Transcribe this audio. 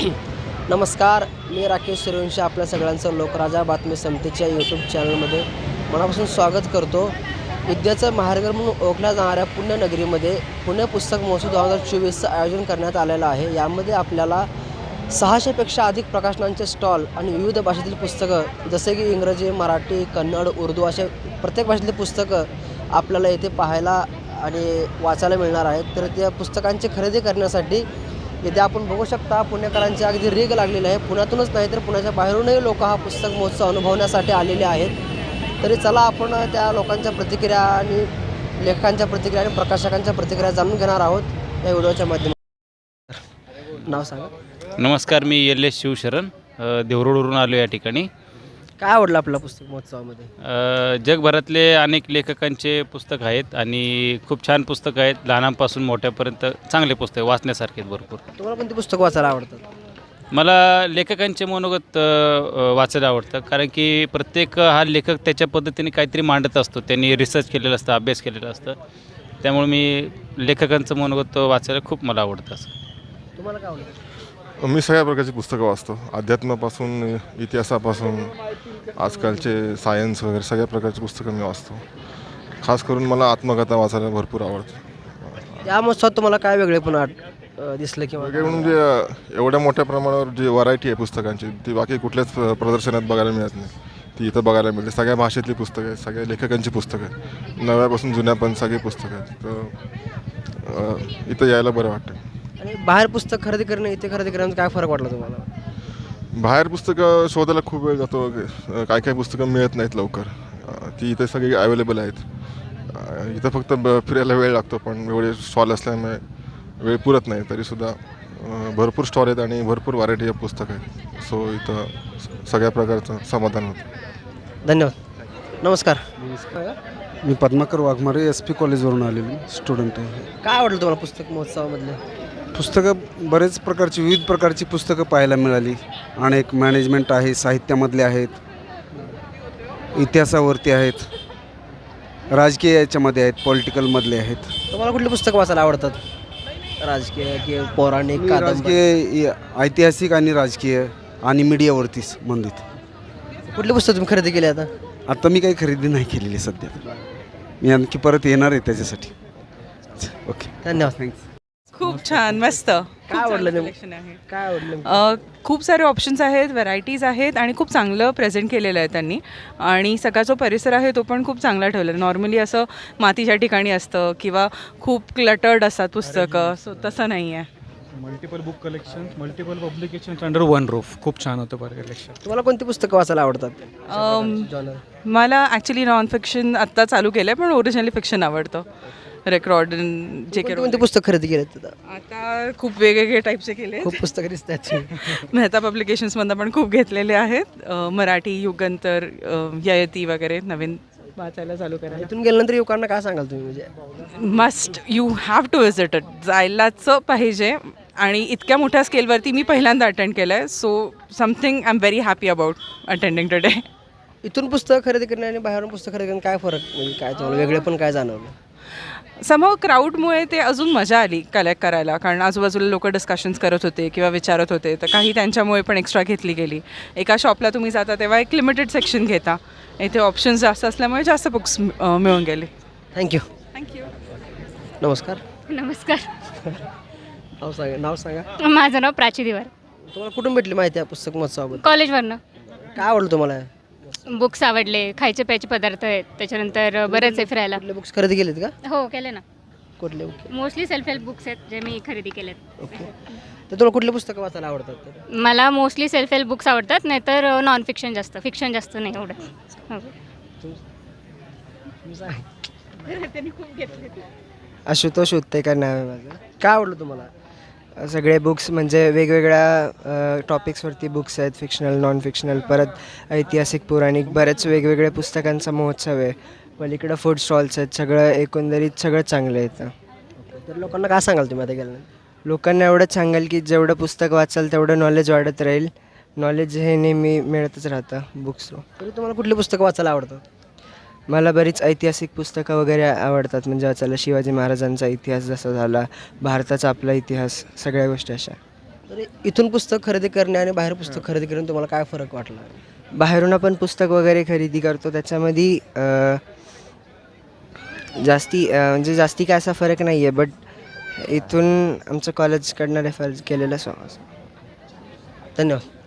नमस्कार मी राकेश सूर्यवंशी आपल्या सगळ्यांचं लोकराजा बातमी समितीच्या यूट्यूब चॅनलमध्ये मनापासून स्वागत करतो. विद्याचं महारगर म्हणून ओळखल्या जाणाऱ्या पुण्यनगरीमध्ये पुणे पुस्तक महोत्सव दोन हजार चोवीसचं आयोजन करण्यात आलेलं आहे. यामध्ये आपल्याला सहाशेपेक्षा अधिक प्रकाशनांचे स्टॉल आणि विविध भाषेतील पुस्तकं जसे की इंग्रजी मराठी कन्नड उर्दू असे प्रत्येक भाषेतली पुस्तकं आपल्याला येथे पाहायला आणि वाचायला मिळणार आहेत. तर त्या पुस्तकांची खरेदी करण्यासाठी इथे आपण बघू शकता पुणेकरांची अगदी रेग लागलेली आहे. पुण्यातूनच नाही तर पुण्याच्या बाहेरूनही लोक हा पुस्तक महोत्सव अनुभवण्यासाठी आलेले आहेत. तरी चला आपण त्या लोकांच्या प्रतिक्रिया आणि लेखकांच्या प्रतिक्रिया आणि प्रकाशकांच्या प्रतिक्रिया जाणून घेणार आहोत या व्हिडिओच्या माध्यमातून. नाव सांगा. नमस्कार मी यल्लेश शिवशरण देवरोडवरून आलो या ठिकाणी. काय आवडलं आपल्या पुस्तक महोत्सवामध्ये? अ, जगभरातले अनेक लेखकांचे पुस्तक आहेत आणि खूप छान पुस्तकं आहेत. लहानांपासून मोठ्यापर्यंत चांगले पुस्तक वाचण्यासारखे आहेत भरपूर. तुम्हाला कोणती पुस्तकं वाचायला आवडतात? मला लेखकांचे मनोगत अ, वाचायला आवडतं. कारण की प्रत्येक हा लेखक त्याच्या पद्धतीने काहीतरी मांडत असतो. त्यांनी रिसर्च केलेलं असतं अभ्यास केलेला असतं. त्यामुळे मी लेखकांचं मनोगत वाचायला खूप मला आवडतं असं. तुम्हाला काय आवडतं? मी सगळ्या प्रकारची पुस्तकं वाचतो. अध्यात्मापासून इतिहासापासून आजकालचे सायन्स वगैरे सगळ्या प्रकारची पुस्तकं मी वाचतो. खास करून मला आत्मकथा वाचायला भरपूर आवडतं. या महोत्सवात तुम्हाला काय वेगळे पण दिसलं किंवा वेगळे म्हणून जे अ, एवढ्या मोठ्या प्रमाणावर जी व्हरायटी आहे पुस्तकांची ती बाकी कुठल्याच प्रदर्शनात बघायला मिळत नाही. ती इथं बघायला मिळते. सगळ्या भाषेतली पुस्तकं आहेत सगळ्या लेखकांची पुस्तकं आहेत. नव्यापासून जुन्या पण सगळी पुस्तकं आहेत. तर इथं यायला बरं वाटतं. आणि बाहेर पुस्तक खरेदी करणं इथे खरेदी करण्यात काय फरक वाटला तुम्हाला? बाहेर पुस्तकं शोधायला खूप वेळ जातो. काय काय पुस्तकं मिळत नाहीत लवकर. अ, ती इथे सगळी अवेलेबल आहेत. अ, इथं फक्त ब फिरायला वेळ लागतो पण एवढे स्टॉल असल्यामुळे वेळ पुरत नाही. तरीसुद्धा अ, भरपूर स्टॉल आहेत आणि भरपूर व्हरायटी ऑफ पुस्तकं आहेत. सो इथं स- सगळ्या प्रकारचं समाधान होतं. धन्यवाद. नमस्कार. मी पद्माकर वाघमारे एस पी कॉलेजवरून आलेलो. स्टुडंट आहे. काय आवडलं तुम्हाला पुस्तक महोत्सवामधले? पुस्तकं बरेच प्रकारची विविध प्रकारची पुस्तकं पाहायला मिळाली. अनेक मॅनेजमेंट आहे साहित्यामधले आहेत इतिहासावरती आहेत राजकीय याच्यामध्ये आहेत पॉलिटिकलमधले आहेत. तुम्हाला कुठली पुस्तकं वाचायला आवडतात? राजकीय किंवा पौराणिक राजकीय ऐतिहासिक आणि राजकीय आणि मीडियावरती संबंधित कुठली पुस्तक तुम्ही खरेदी केली आता? आता मी काही खरेदी नाही केलेली सध्या. मी आणखी परत येणार आहे त्याच्यासाठी. ओके. धन्यवाद. थँक्स खूप छान मस्त. काय आवडलं नेमकं? आहे. काय आवडलं अ, खूप सारे ऑप्शन्स आहेत व्हरायटीज आहेत आणि खूप चांगलं प्रेझेंट केलेलं आहे त्यांनी. आणि सगळा जो परिसर आहे तो पण खूप चांगला ठेवला आहे. नॉर्मली असं मातीच्या ठिकाणी असतं किंवा खूप क्लटर्ड असतात पुस्तकं. सो तसं नाही आहे. Multiple book collection multiple publications under one roof खूप छान होतं बरं कलेक्शन तुम्हाला कोणती पुस्तकं वाचायला आवडतात? Um, Genre. मला ॲक्च्युली नॉन फिक्शन आत्ता चालू केलं आहे पण ओरिजिनली फिक्शन आवडतं. रेकॉर्ड जे कोणती पुस्तक खरेदी केलेत आता? आता खूप वेगवेगळे टाईपचे केले खूप पुस्तकं दिसतात मेहता पब्लिकेशन्समधनं पण खूप घेतलेले आहेत. मराठी युगंतर ययती वगैरे नवीन वाचायला चालू करायला. इथून गेल्यानंतर युवकांना काय सांगाल तुम्ही म्हणजे? Must you have to visit it जायलाच पाहिजे. आणि इतक्या मोठ्या स्केलवरती मी पहिल्यांदा अटेंड केलं आहे so something I am very happy about attending today इथून पुस्तक खरेदी करणे आणि बाहेरून पुस्तक खरेदी करणे काय फरक? म्हणजे काय तुम्हाला वेगळे पण काय जाणवलं? समोर क्राऊडमुळे ते अजून मजा आली कलेक्ट करायला. कारण आजूबाजूला लोक डिस्कशन्स करत होते किंवा विचारत होते. तर काही त्यांच्यामुळे पण एक्स्ट्रा घेतली गेली. एका शॉपला तुम्ही जाता तेव्हा एक लिमिटेड सेक्शन घेता. इथे ऑप्शन्स जास्त असल्यामुळे जास्त बुक्स मिळून गेले. थँक्यू थँक्यू नमस्कार. नमस्कार. नाव सांगा नाव सांगा. माझं नाव प्राची दिवार. तुम्हाला कुठून भेटली माहिती आहे पुस्तक महोत्सवाबद्दल? कॉलेजवरनं. काय आवडलं तुम्हाला? बुक्स आवडले खायचे प्यायचे पदार्थ आहेत त्याच्यानंतर बरेच आहे फिरायला. कुठले बुक्स खरेदी केलेत का? हो केले ना. कुठले? Okay. Mostly self help books आहेत जे मी खरेदी केलेत. ओके. तर तुला कुठले पुस्तकं वाचायला आवडतात तर? मला मोस्टली सेल्फ हेल्प बुक्स आवडतात नाहीतर नॉन फिक्शन जास्त. फिक्शन जास्त नाही एवढं. हो. तू सांग. आशुतोष उत्ते काय नाव आहे माझं. काय आवडलं तुम्हाला? सगळे बुक्स म्हणजे वेगवेगळ्या टॉपिक्सवरती बुक्स आहेत फिक्शनल नॉन फिक्शनल परत ऐतिहासिक पौराणिक बरेच वेगवेगळ्या पुस्तकांचा महोत्सव आहे. पलीकडं फूड स्टॉल्स आहेत सगळं एकंदरीत सगळं चांगलं येतं तर लोकांना काय सांगाल तुम्ही आता गेल्यानंतर? लोकांना एवढंच सांगाल की जेवढं पुस्तक वाचाल तेवढं नॉलेज वाढत राहील. नॉलेज हे नेहमी मिळतच राहतं बुक्स तरी तुम्हाला कुठली पुस्तकं वाचायला आवडतात? मला बरीच ऐतिहासिक पुस्तकं वगैरे आवडतात. म्हणजे वाचायला शिवाजी महाराजांचा इतिहास जसा झाला भारताचा आपला इतिहास सगळ्या गोष्टी अशा. तर इथून पुस्तक खरेदी करणे आणि बाहेर पुस्तक खरेदी करणे तुम्हाला काय फरक वाटला? बाहेरून आपण पुस्तक वगैरे खरेदी करतो. त्याच्यामध्ये जास्ती म्हणजे जास्ती काय असा फरक नाही आहे बट इथून आमचं कॉलेजकडनं रेफर केलेलं सॉ धन्यवाद.